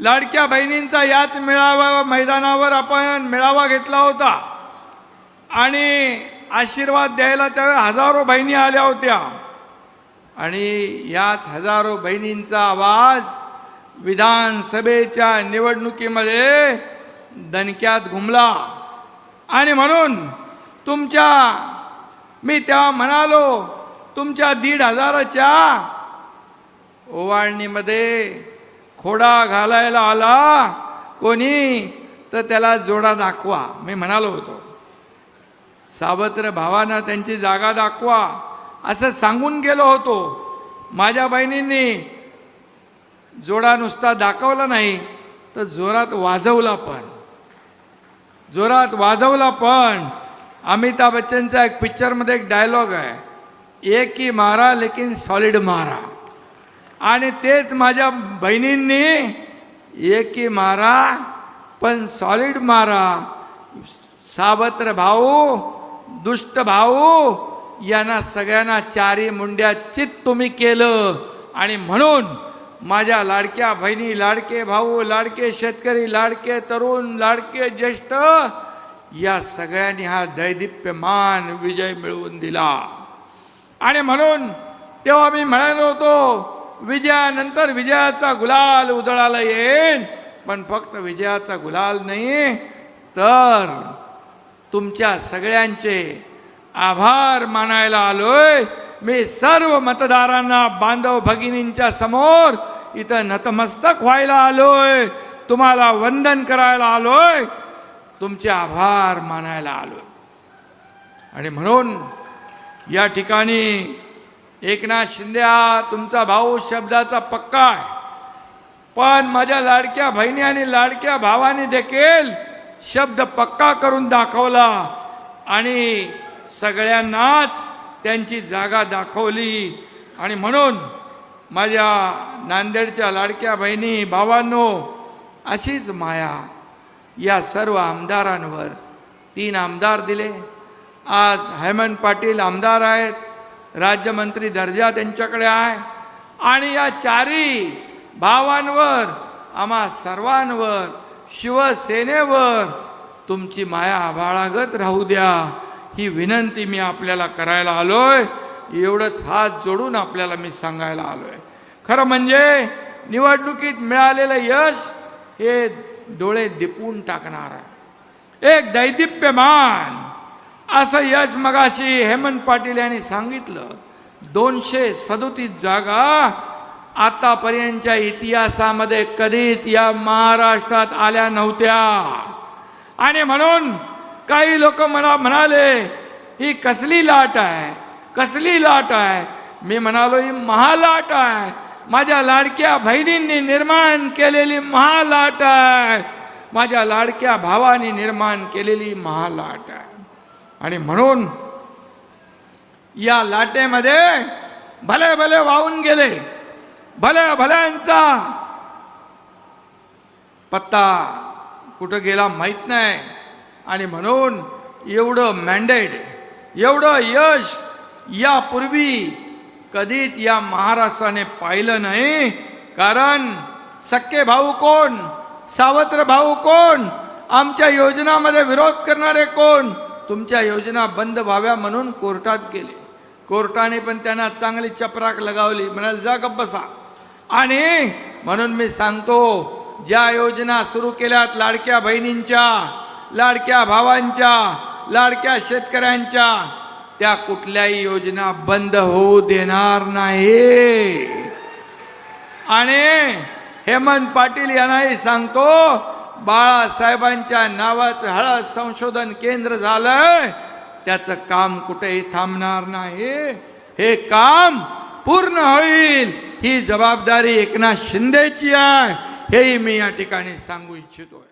लाडक्या बहिणींचा याच मेळावा मैदानावर आपण मेळावा घेतला होता. आणि आशीर्वाद द्यायला त्यावेळी हजारो बहिणी आल्या होत्या. आणि याच हजारो बहिणींचा आवाज विधानसभेच्या निवडणुकीमध्ये दणक्यात घुमला. आणि म्हणून तुमच्या मी तेव्हा म्हणालो तुमच्या दीड हजाराच्या ओवाळणीमध्ये खोडा घालायला आला कोणी तर त्याला जोडा दाखवा. मी म्हणालो होतो सावत्र भावांना त्यांची जागा दाखवा. असं सांगून गेलो होतो. माझ्या बहिणींनी जोडा नुसता दाखवला नाही तर जोरात वाजवला पण. जोरात वाजवला पण. अमिताभ बच्चनचा एक पिक्चरमध्ये एक डायलॉग आहे. एक ही मारा लेकिन सॉलिड मारा. आणि तेच माझ्या बहिणींनी एकी मारा पण सॉलिड मारा. सावत्र भाऊ दुष्ट भाऊ यांना सगळ्यांना चारी मुंड्या चित तुम्ही केलं. आणि म्हणून माझ्या लाडक्या बहिणी लाडके भाऊ लाडके शेतकरी लाडके तरुण लाडके ज्येष्ठ या सगळ्यांनी हा दैदिप्यमान विजय मिळवून दिला. आणि म्हणून तेव्हा मी म्हणालो होतो विजयानंतर विजयाचा गुलाल उधळाला येईन. पण फक्त विजयाचा गुलाल नाही तर तुमच्या सगळ्यांचे आभार मानायला आलोय. मी सर्व मतदारांना बांधव भगिनींच्या समोर इथं नतमस्तक व्हायला आलोय. तुम्हाला वंदन करायला आलोय. तुमचे आभार मानायला आलोय. आणि म्हणून या ठिकाणी एकनाथ शिंदे तुमचा भाऊ शब्दाचा पक्का आहे. पण माझ्या लाडक्या बहिणी आणि लाडक्या भावाने देखील शब्द पक्का करून दाखवला आणि सगळ्यांनाच त्यांची जागा दाखवली. आणि म्हणून माझ्या नांदेडच्या लाडक्या बहिणी भावांनो अशीच माया या सर्व आमदारांवर. तीन आमदार दिले. आज हेमंत पाटील आमदार आहेत. राज्यमंत्री दर्जा त्यांच्याकडे आहे. आणि या चारी भावांवर आम्हा सर्वांवर शिवसेनेवर तुमची माया आभाळागत राहू द्या. ही विनंती मी आपल्याला करायला आलोय. एवढंच हात जोडून आपल्याला मी सांगायला आलोय. खरं म्हणजे निवडणुकीत मिळालेलं यश हे डोळे दिपून टाकणार आहे. एक दैदिप्यमान असं यश मगाशी हेमंत पाटील यांनी सांगितलं दोनशे सदोतीस जागा आतापर्यंतच्या इतिहासामध्ये कधीच या महाराष्ट्रात आल्या नव्हत्या. आणि म्हणून काही लोक मला म्हणाले ही कसली लाट आहे? कसली लाट आहे? मी म्हणालो ही महालाट आहे. माझ्या लाडक्या बहिणींनी निर्माण केलेली महालाट आहे. माझ्या लाडक्या भावाने निर्माण केलेली महालाट आहे. आणि म्हणून या लाटेमध्ये भले भले वाहून गेले भल्या भल्यांचा पत्ता कुठं गेला माहीत नाही. आणि म्हणून एवढं मॅन्डेट एवढं यश यापूर्वी कधीच या महाराष्ट्राने पाहिलं नाही. कारण सक्के भाऊ कोण? सावत्र भाऊ कोण? आमच्या योजनामध्ये विरोध करणारे कोण? तुमच्या योजना बंद व्हाव्या म्हणून कोर्टात गेले. कोर्टाने पण त्यांना चांगली चपराक लगावली. म्हणाल जा गप्प बसा. आणि म्हणून मी सांगतो ज्या योजना सुरू केल्यात लाडक्या बहिणींच्या लाडक्या भावांच्या लाडक्या शेतकऱ्यांच्या त्या कुठल्याही योजना बंद होऊ देणार नाही आणि हेमंत पाटील यांनाही सांगतो बाळासाहेबांच्या नावाचं हळद संशोधन केंद्र झालंय. त्याचं काम कुठेही थांबणार नाही. हे काम पूर्ण होईल. ही जबाबदारी एकनाथ शिंदेची आहे. हेही मी या ठिकाणी सांगू इच्छितोय.